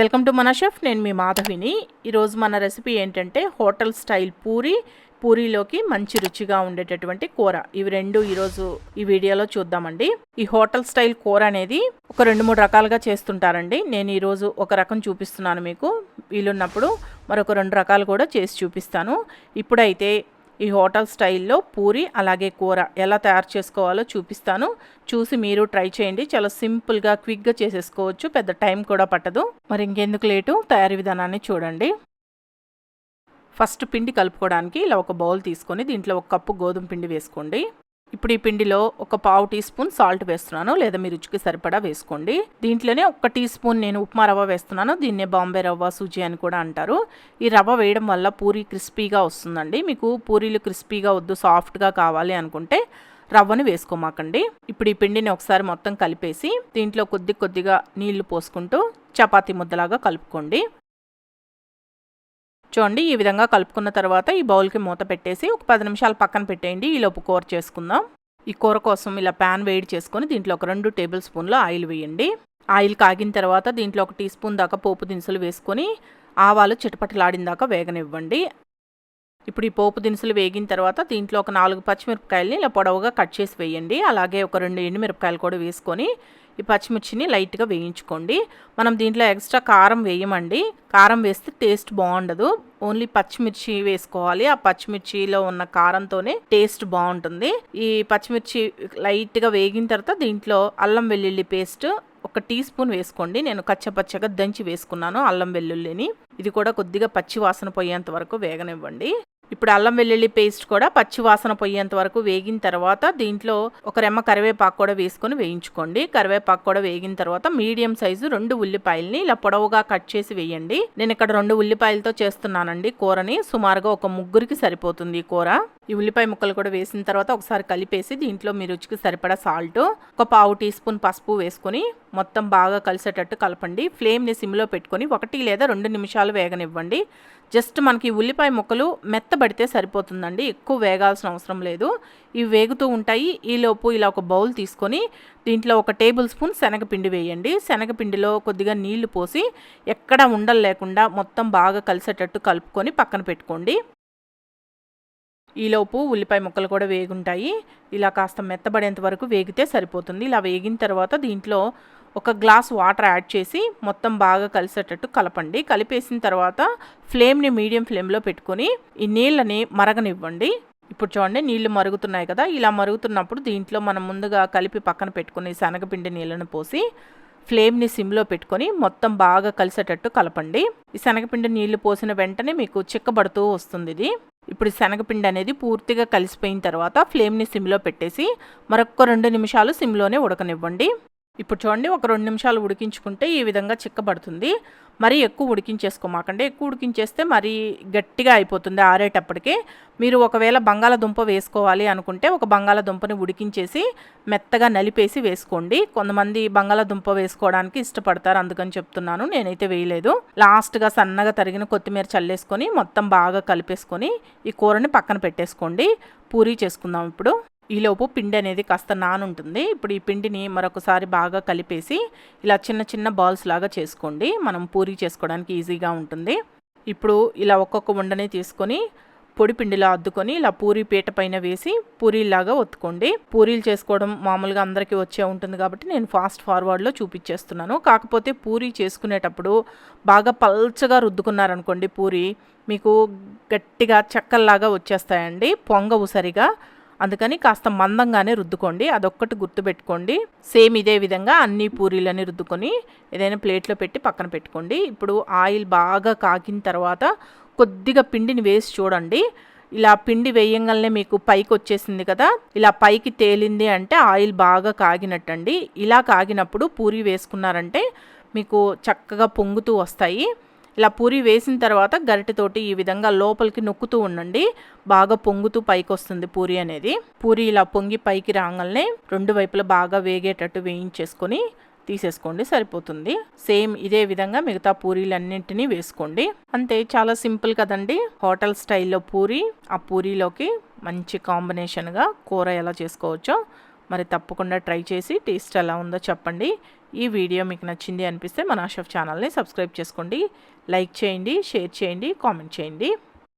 Welcome to మన chef నేను మీ మాధవిని. ఈరోజు మన రెసిపీ ఏంటంటే హోటల్ స్టైల్ పూరి పూరీలోకి మంచి రుచిగా ఉండేటటువంటి కూర. ఇవి రెండు ఈరోజు ఈ వీడియోలో చూద్దామండి. ఈ హోటల్ స్టైల్ కూర అనేది ఒక రెండు మూడు రకాలుగా చేస్తుంటారండి. నేను ఈరోజు ఒక రకం చూపిస్తున్నాను మీకు. వీలున్నప్పుడు మరొక రెండు రకాలు కూడా చేసి చూపిస్తాను. ఇప్పుడైతే ఈ హోటల్ స్టైల్లో పూరి అలాగే కూర ఎలా తయారు చేసుకోవాలో చూపిస్తాను. చూసి మీరు ట్రై చేయండి. చాలా సింపుల్గా క్విక్గా చేసేసుకోవచ్చు. పెద్ద టైం కూడా పట్టదు. మరి ఇంకెందుకు లేటు? తయారీ విధానాన్ని చూడండి. ఫస్ట్ పిండి కలుపుకోవడానికి ఇలా ఒక బౌల్ తీసుకొని దీంట్లో ఒక కప్పు గోధుమ పిండి వేసుకోండి. ఇప్పుడు ఈ పిండిలో ఒక పావు టీ స్పూన్ సాల్ట్ వేస్తున్నాను. లేదా మీ రుచికి సరిపడా వేసుకోండి. దీంట్లోనే ఒక టీ స్పూన్ నేను ఉప్మా రవ్వ వేస్తున్నాను. దీన్నే బాంబే రవ్వ సూజీ అని కూడా అంటారు. ఈ రవ్వ వేయడం వల్ల పూరి క్రిస్పీగా వస్తుందండి. మీకు పూరీలు క్రిస్పీగా వద్దు సాఫ్ట్గా కావాలి అనుకుంటే రవ్వను వేసుకోమాకండి. ఇప్పుడు ఈ పిండిని ఒకసారి మొత్తం కలిపేసి దీంట్లో కొద్ది కొద్దిగా నీళ్ళు పోసుకుంటూ చపాతీ ముద్దలాగా కలుపుకోండి. చూడండి ఈ విధంగా కలుపుకున్న తర్వాత ఈ బౌల్కి మూత పెట్టేసి ఒక పది నిమిషాలు పక్కన పెట్టేయండి. ఈలోపు కూర చేసుకుందాం. ఈ కూర కోసం ఇలా ప్యాన్ వేడి చేసుకొని దీంట్లో ఒక రెండు టేబుల్ స్పూన్లు ఆయిల్ వేయండి. ఆయిల్ కాగిన తర్వాత దీంట్లో ఒక టీ స్పూన్ దాకా పోపు దినుసులు వేసుకొని ఆవాలు చిటపటలాడిన దాకా వేగనివ్వండి. ఇప్పుడు ఈ పోపు దినుసులు వేగిన తర్వాత దీంట్లో ఒక నాలుగు పచ్చిమిరపకాయలని ఇలా పొడవుగా కట్ చేసి వేయండి. అలాగే ఒక రెండు ఎండుమిరపకాయలు కూడా వేసుకొని ఈ పచ్చిమిర్చిని లైట్గా వేయించుకోండి. మనం దీంట్లో ఎక్స్ట్రా కారం వేయమండి. కారం వేస్తే టేస్ట్ బాగుండదు. ఓన్లీ పచ్చిమిర్చి వేసుకోవాలి. ఆ పచ్చిమిర్చిలో ఉన్న కారంతోనే టేస్ట్ బాగుంటుంది. ఈ పచ్చిమిర్చి లైట్గా వేగిన తర్వాత దీంట్లో అల్లం వెల్లుల్లి పేస్ట్ ఒక టీ స్పూన్ వేసుకోండి. నేను కచ్చపచ్చగా దంచి వేసుకున్నాను అల్లం వెల్లుల్లిని. ఇది కూడా కొద్దిగా పచ్చి వాసన పోయేంత వరకు వేగనివ్వండి. ఇప్పుడు అల్లం వెల్లుల్లి పేస్ట్ కూడా పచ్చి వాసన పోయేంత వరకు వేగిన తర్వాత దీంట్లో ఒక రెమ్మ కరివేపాకు కూడా వేసుకొని వేయించుకోండి. కరివేపాకు కూడా వేగిన తర్వాత మీడియం సైజు రెండు ఉల్లిపాయల్ని ఇలా పొడవుగా కట్ చేసి వేయండి. నేను ఇక్కడ రెండు ఉల్లిపాయలతో చేస్తున్నానండి కూరని. సుమారుగా ఒక ముగ్గురికి సరిపోతుంది ఈ కూర. ఈ ఉల్లిపాయ ముక్కలు కూడా వేసిన తర్వాత ఒకసారి కలిపేసి దీంట్లో మీ రుచికి సరిపడా సాల్ట్ ఒక పావు టీ స్పూన్ పసుపు వేసుకొని మొత్తం బాగా కలిసేటట్టు కలపండి. ఫ్లేమ్ని సిమ్లో పెట్టుకొని ఒకటి లేదా రెండు నిమిషాలు వేగనివ్వండి. జస్ట్ మనకి ఉల్లిపాయ ముక్కలు మెత్తబడితే సరిపోతుందండి. ఎక్కువ వేగాల్సిన అవసరం లేదు. ఇవి వేగుతూ ఉంటాయి. ఈలోపు ఇలా ఒక బౌల్ తీసుకొని దీంట్లో ఒక టేబుల్ స్పూన్ శనగపిండి వేయండి. శనగపిండిలో కొద్దిగా నీళ్ళు పోసి ఎక్కడ ఉండలు లేకుండా మొత్తం బాగా కలిసేటట్టు కలుపుకొని పక్కన పెట్టుకోండి. ఈలోపు ఉల్లిపాయ ముక్కలు కూడా వేగుంటాయి. ఇలా కాస్త మెత్తబడేంత వరకు వేగితే సరిపోతుంది. ఇలా వేగిన తర్వాత దీంట్లో ఒక గ్లాస్ వాటర్ యాడ్ చేసి మొత్తం బాగా కలిసేటట్టు కలపండి. కలిపేసిన తర్వాత ఫ్లేమ్ని మీడియం ఫ్లేమ్లో పెట్టుకొని ఈ నీళ్ళని మరగనివ్వండి. ఇప్పుడు చూడండి నీళ్ళు మరుగుతున్నాయి కదా. ఇలా మరుగుతున్నప్పుడు దీంట్లో మనం ముందుగా కలిపి పక్కన పెట్టుకుని శనగపిండి నీళ్ళను పోసి ఫ్లేమ్ని సిమ్లో పెట్టుకొని మొత్తం బాగా కలిసేటట్టు కలపండి. ఈ శనగపిండి నీళ్ళు పోసిన వెంటనే మీకు చిక్కబడుతూ వస్తుంది ఇది. ఇప్పుడు శనగపిండి అనేది పూర్తిగా కలిసిపోయిన తర్వాత ఫ్లేమ్ని సిమ్లో పెట్టేసి మరొక రెండు నిమిషాలు సిమ్లోనే ఉడకనివ్వండి. ఇప్పుడు చూడండి ఒక రెండు నిమిషాలు ఉడికించుకుంటే ఈ విధంగా చిక్కబడుతుంది. మరీ ఎక్కువ ఉడికించేసుకోమాకండి. ఎక్కువ ఉడికించేస్తే మరీ గట్టిగా అయిపోతుంది ఆరేటప్పటికే. మీరు ఒకవేళ బంగాళదుంప వేసుకోవాలి అనుకుంటే ఒక బంగాళదుంపని ఉడికించేసి మెత్తగా నలిపేసి వేసుకోండి. కొంతమంది బంగాళదుంప వేసుకోవడానికి ఇష్టపడతారు అందుకని చెప్తున్నాను. నేనైతే వేయలేదు. లాస్ట్గా సన్నగా తరిగిన కొత్తిమీర చల్లేసుకొని మొత్తం బాగా కలిపేసుకొని ఈ కూరని పక్కన పెట్టేసుకోండి. పూరీ చేసుకుందాం ఇప్పుడు. ఈలోపు పిండి అనేది కాస్త నానుంటుంది. ఇప్పుడు ఈ పిండిని మరొకసారి బాగా కలిపేసి ఇలా చిన్న చిన్న బాల్స్ లాగా చేసుకోండి. మనం పూరీ చేసుకోవడానికి ఈజీగా ఉంటుంది. ఇప్పుడు ఇలా ఒక్కొక్క ఉండని తీసుకొని పొడి పిండిలో అద్దుకొని ఇలా పూరి పీట పైన వేసి పూరీలాగా ఒత్తుకోండి. పూరీలు చేసుకోవడం మామూలుగా అందరికీ వచ్చే ఉంటుంది కాబట్టి నేను ఫాస్ట్ ఫార్వర్డ్లో చూపించేస్తున్నాను కాకపోతే పూరి చేసుకునేటప్పుడు బాగా పల్చగా రుద్దుకున్నారనుకోండి పూరి మీకు గట్టిగా చెక్కల్లాగా వచ్చేస్తాయండి. పొంగవు సరిగా అందుకని కాస్త మందంగానే రుద్దుకోండి. అదొక్కటి గుర్తుపెట్టుకోండి. సేమ్ ఇదే విధంగా అన్ని పూరీలని రుద్దుకొని ఏదైనా ప్లేట్లో పెట్టి పక్కన పెట్టుకోండి. ఇప్పుడు ఆయిల్ బాగా కాకిన తర్వాత కొద్దిగా పిండిని వేసి చూడండి. ఇలా పిండి వేయంగానే మీకు పైకి వచ్చేసింది కదా? ఇలా పైకి తేలింది అంటే ఆయిల్ బాగా కాగినట్టండి. ఇలా కాగినప్పుడు పూరి వేసుకున్నారంటే మీకు చక్కగా పొంగుతూ వస్తాయి. ఇలా పూరి వేసిన తర్వాత గరిటెతోటి ఈ విధంగా లోపలికి నొక్కుతూ ఉండండి. బాగా పొంగుతూ పైకి వస్తుంది పూరి అనేది. పూరి ఇలా పొంగి పైకి రాగానే రెండు వైపులా బాగా వేగేటట్టు వేయించేసుకొని తీసేసుకోండి సరిపోతుంది. సేమ్ ఇదే విధంగా మిగతా పూరీలన్నింటినీ వేసుకోండి. అంతే చాలా సింపుల్ కదండి. హోటల్ స్టైల్లో పూరి ఆ పూరీలోకి మంచి కాంబినేషన్గా కూర ఎలా చేసుకోవచ్చో మరి తప్పకుండా ట్రై చేసి టేస్ట్ ఎలా ఉందో చెప్పండి. ఈ వీడియో మీకు నచ్చింది అనిపిస్తే మన షెఫ్ ఛానల్ని సబ్స్క్రైబ్ చేసుకోండి. లైక్ చేయండి షేర్ చేయండి కామెంట్ చేయండి.